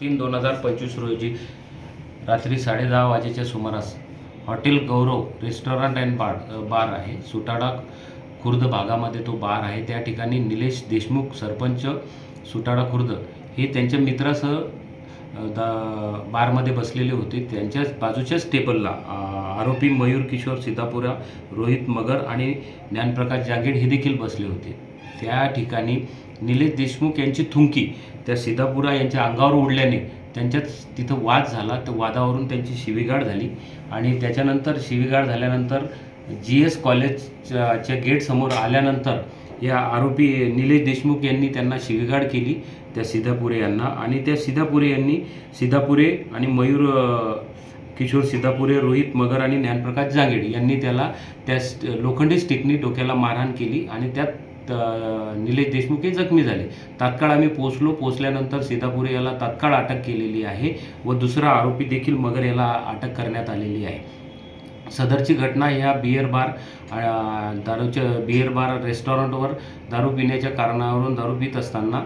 तीन दोन हजार पंचवीस रोजी रात्री साडेदहा वाजेच्या सुमारास hotel Gaurav restaurant and bar bar आहे. सुटाडा खुर्द भागामध्ये तो बार आहे. त्या ठिकाणी निलेश देशमुख सरपंच सुटाडा खुर्द हे त्यांच्या मित्रासह दा बारमध्ये बसलेले होते. त्यांच्याच बाजूच्याच टेबलला आरोपी मयूर किशोर सीतापुरा रोहित मगर आणि ज्ञानप्रकाश जागीड हे देखील बसले होते. त्या ठिकाणी निलेश देशमुख यांची थुंकी त्या सिद्धापुरा यांच्या अंगावर उडल्याने त्यांच्यात तिथं वाद झाला. तर वादावरून त्यांची शिवीगाळ झाली आणि त्याच्यानंतर शिवीगाळ झाल्यानंतर जी एस कॉलेजच्या गेटसमोर आल्यानंतर या आरोपी निलेश देशमुख यांनी त्यांना शिवीगाळ केली त्या सिद्धापुरे यांना. आणि त्या सिधापुरे यांनी सिद्धापुरे आणि मयूर किशोर सिधापुरे रोहित मगर आणि ज्ञानप्रकाश जांगेड यांनी त्याला त्या लोखंडी स्टिकनी डोक्याला मारहाण केली आणि त्यात निलेश देशमुख हे जखमी झाले. तात्काळ आम्ही पोचलो पोचल्यानंतर सीतापुरे याला तात्काळ अटक केलेली आहे व दुसरा आरोपी देखील मगर याला अटक करण्यात आलेली आहे. सदरची घटना ह्या बिअर बार दारूच्या बिअर बार रेस्टॉरंटवर दारू पिण्याच्या कारणावरून दारू पित असताना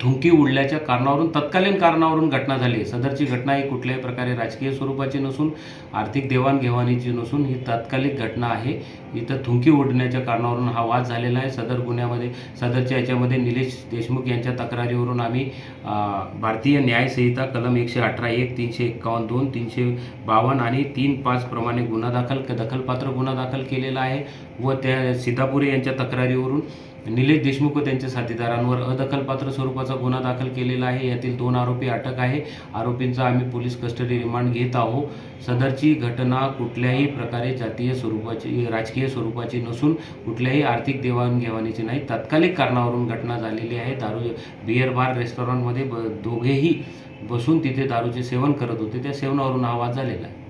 थुंकी उडल्याच्या कारणावरून तत्कालीन कारणावरून घटना झाली. सदरची घटना ही कुठल्याही प्रकारे राजकीय स्वरूपाची नसून आर्थिक देवाणघेवाणीची नसून ही तात्कालिक घटना आहे. इथं थुंकी उडण्याच्या कारणावरून हा वाद झालेला आहे. सदर गुन्ह्यामध्ये सदरच्या याच्यामध्ये निलेश देशमुख यांच्या तक्रारीवरून आम्ही भारतीय न्यायसंहिता कलम एकशे अठरा एक तीनशे एक्कावन्न दोन तीनशे बावन्न आणि तीन पाचप्रमाणे गुन्हा दाखल दखलपात्र गुन्हा दाखल केलेला आहे. व त्या सीतापुरे यांच्या तक्रारीवरून निलेश देशमुख व त्यांच्या साथीदारांवर अदखलपात्र स्वरूपाचा गुन्हा दाखल केलेला आहे. यातील दोन आरोपी अटक आहे. आरोपींचा आम्ही पोलीस कस्टडी रिमांड घेत आहोत. सदरची घटना कुठल्याही प्रकारे जातीय स्वरूपाची राजकीय स्वरूपाची नसून कुठल्याही आर्थिक देवाणघेवाणीची नाही. तात्कालिक कारणावरून घटना झालेली आहे. दारू बिअर बार रेस्टॉरंटमध्ये ब दोघेही बसून तिथे दारूचे सेवन करत होते. त्या सेवनावरून आवाज झालेला आहे.